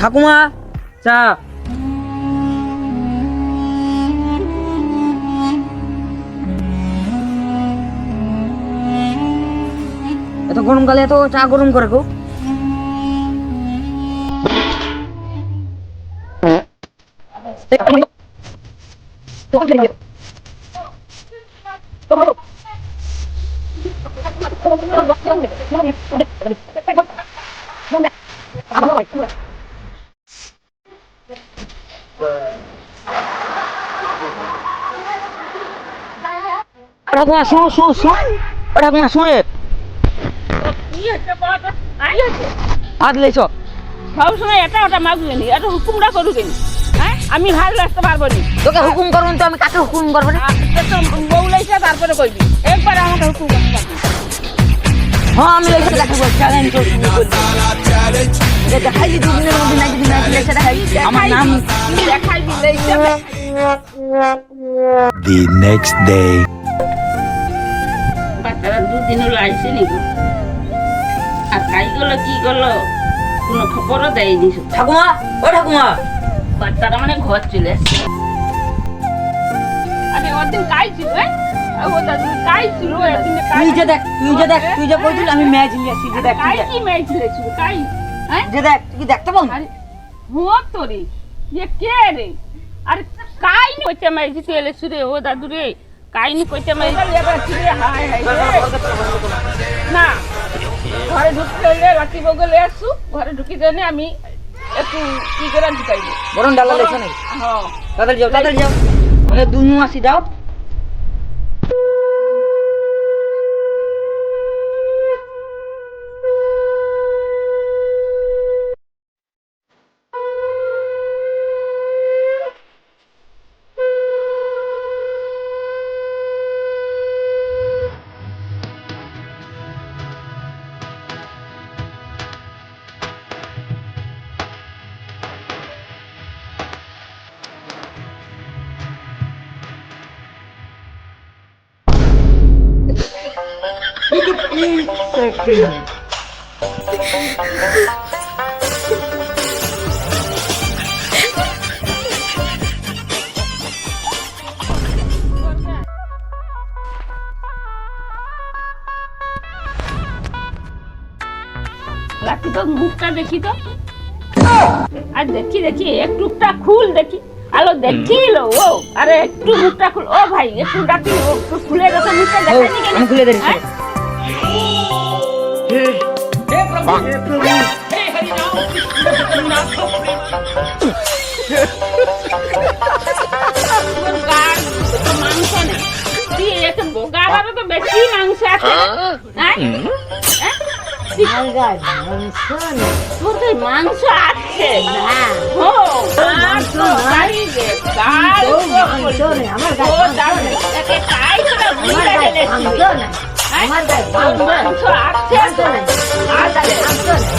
ঠাকুমা চা। এত গরমকালে এত চা গরম করে গো। ঠাকুমা শোনো শোনো শোনো। ঠাকুমা শোনে হাত লেছ সবসময় এটা ওটা মাগুবে নি এটা হুকুমটা করুবে নি হ্যাঁ? আমি ভালো রাখতে পারব নি। তোকে হুকুম করবেন তো আমি কাকে হুকুম করব না বউ লাইছে তারপরে কইবি। একবার আমাকে হুকুম আমি লেখা কাকে চ্যালেঞ্জ করছি দেখাই মধ্যে নাকি দিন নাকি লেখা দেখাই আমার নাম দেখাইবি The next day. বাচ্চারা দুদিন হলো আইসে নি গো। আর কাই গেলো কি করল কোনো খবরও দেয়নি ঠাকুমা ও ঠাকুমা। বাচ্চারা মানে ঘর চলে আসছে। আরে ওদিন কাই ছিল তুই যে দেখ তুই যে দেখ তুই যে হ্যাঁ? কইছিস আমি ম্যাচ নিয়ে আসি যে দেখ কাই কি ম্যাচ লেছিল হ্যাঁ? যে দেখ তুই দেখতে পাও আরে হো তোরে কে রে? আরে কাই নি কইতে ম্যাচ তুই এলেছিস রে ও দাদু রে কাই নি কইতে ম্যাচ হাই হাই না ঘরে ঢুকতে হইলে রাতি বগলে ঘরে ঢুকি দেনে আমি একটু কি করে ঢুকাইবো বরণ ডালা লেছে নাই হ্যাঁ। যাও তাড়াতাড়ি যাও। মানে দুনু আসি যাও রাতি তো মুখটা দেখি তো। আর দেখি দেখি একটুটা খুল দেখি। আলো দেখিলো ও আরে একটু মুখটা খুল। ও ভাই একটু ও খুলে গেছে মুখটা দেখানি কেন? খুলে দিচ্ছি হ্যাঁ? তোর গার তো মাংস নেই। তুই এসে গাড়ারও তো বেশি মাংস আছে। হ্যাঁ? হ্যাঁ? তোর তো মাংস আছে